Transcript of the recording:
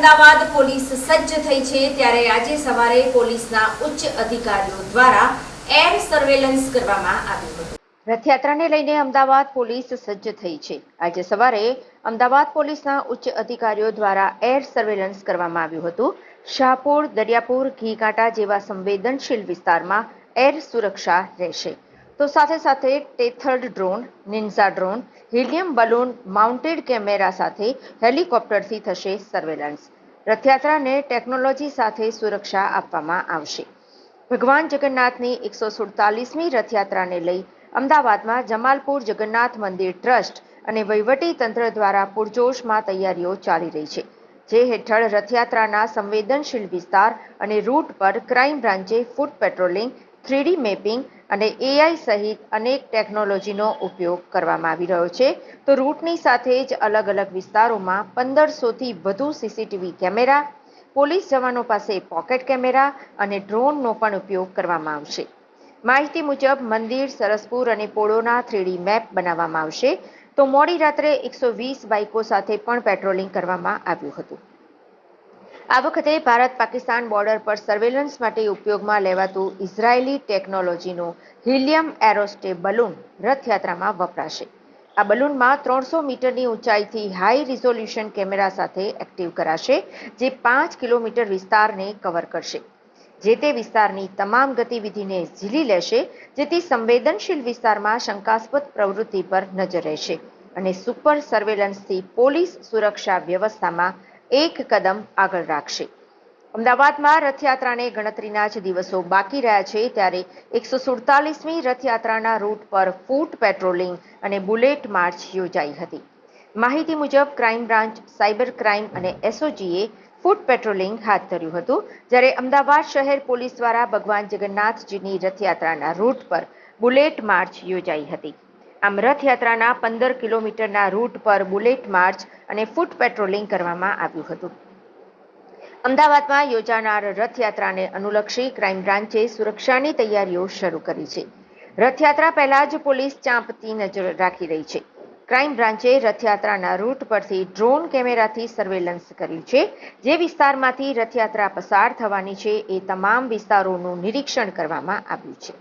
સજ્જ થઈ છે ત્યારે આજે સવારે પોલીસના ઉચ્ચ અધિકારીઓ દ્વારા એર સર્વેલન્સ કરવામાં આવ્યું હતું. રથયાત્રાને લઈને અમદાવાદ પોલીસ સજ્જ થઈ છે. આજે સવારે અમદાવાદ પોલીસના ઉચ્ચ અધિકારીઓ દ્વારા એર સર્વેલન્સ કરવામાં આવ્યું હતું. શાહપુર, દરિયાપુર ઘીકાંટા જેવા સંવેદનશીલ વિસ્તારમાં એર સુરક્ષા રહેશે. તો સાથે સાથે tethered drone, ninja drone, helium balloon, mounted camera સાથે હેલિકોપ્ટરથી થશે સર્વેલન્સ. રથયાત્રાને ટેકનોલોજી સાથે સુરક્ષા આપવામાં આવશે. ભગવાન જગન્નાથની એકસો સુડતાલીસમી રથયાત્રાને લઈ અમદાવાદમાં જમાલપુર જગન્નાથ મંદિર ટ્રસ્ટ અને વહીવટી તંત્ર દ્વારા પૂરજોશમાં તૈયારીઓ ચાલી રહી છે, જે હેઠળ રથયાત્રાના સંવેદનશીલ વિસ્તાર અને રૂટ પર crime બ્રાન્ચે foot patrolling three D mapping અને એઆઈ સહિત અનેક ટેકનોલોજીનો ઉપયોગ કરવામાં આવી રહ્યો છે. તો રૂટની સાથે જ અલગ અલગ વિસ્તારોમાં પંદરસોથી વધુ સીસીટીવી કેમેરા, પોલીસ જવાનો પાસે પોકેટ કેમેરા અને ડ્રોનનો પણ ઉપયોગ કરવામાં આવશે. માહિતી મુજબ મંદિર, સરસપુર અને પોળોના થ્રીડી મેપ બનાવવામાં આવશે. તો મોડી રાત્રે એકસો વીસ બાઇકો સાથે પણ પેટ્રોલિંગ કરવામાં આવ્યું હતું. આ વખતે ભારત પાકિસ્તાન બોર્ડર પર સર્વેલન્સ માટે ઉપયોગમાં લેવાતું ઇઝરાયેલી ટેકનોલોજીનું હિલિયમ એરોસ્ટે બલૂન રથયાત્રામાં વપરાશે. આ બલૂનમાં ત્રણસો મીટરની ઊંચાઈથી હાઈ રિઝોલ્યુશન કેમેરા સાથે એક્ટિવ કરાશે, જે પાંચ કિલોમીટર વિસ્તારને કવર કરશે. જે તે વિસ્તારની તમામ ગતિવિધિને ઝીલી લેશે, જેથી સંવેદનશીલ વિસ્તારમાં શંકાસ્પદ પ્રવૃત્તિ પર નજર રહેશે અને સુપર સર્વેલન્સથી પોલીસ સુરક્ષા વ્યવસ્થામાં એક કદમ આગળ રાખશે. અમદાવાદમાં રથયાત્રાને ગણતરીના જ દિવસો બાકી રહ્યા છે ત્યારે એકસો સુડતાલીસમી રથયાત્રાના રૂટ પર ફૂટ પેટ્રોલિંગ અને બુલેટ માર્ચ યોજાઈ હતી. માહિતી મુજબ ક્રાઇમ બ્રાન્ચ, સાયબર ક્રાઇમ અને એસઓજીએ ફૂટ પેટ્રોલિંગ હાથ ધર્યું હતું, જ્યારે અમદાવાદ શહેર પોલીસ દ્વારા ભગવાન જગન્નાથજીની રથયાત્રાના રૂટ પર બુલેટ માર્ચ યોજાઈ હતી. આમ રથયાત્રાના પંદર કિલોમીટરના રૂટ પર બુલેટ માર્ચ અને ફૂટ પેટ્રોલિંગ કરવામાં આવ્યું હતું. અમદાવાદમાં યોજાનાર રથયાત્રાને અનુલક્ષી ક્રાઇમ બ્રાન્ચે સુરક્ષાની તૈયારીઓ શરૂ કરી છે. રથયાત્રા પહેલા જ પોલીસ ચાંપતી નજર રાખી રહી છે. ક્રાઇમ બ્રાન્ચે રથયાત્રાના રૂટ પરથી ડ્રોન કેમેરાથી સર્વેલન્સ કર્યું છે. જે વિસ્તારમાંથી રથયાત્રા પસાર થવાની છે એ તમામ વિસ્તારોનું નિરીક્ષણ કરવામાં આવ્યું છે.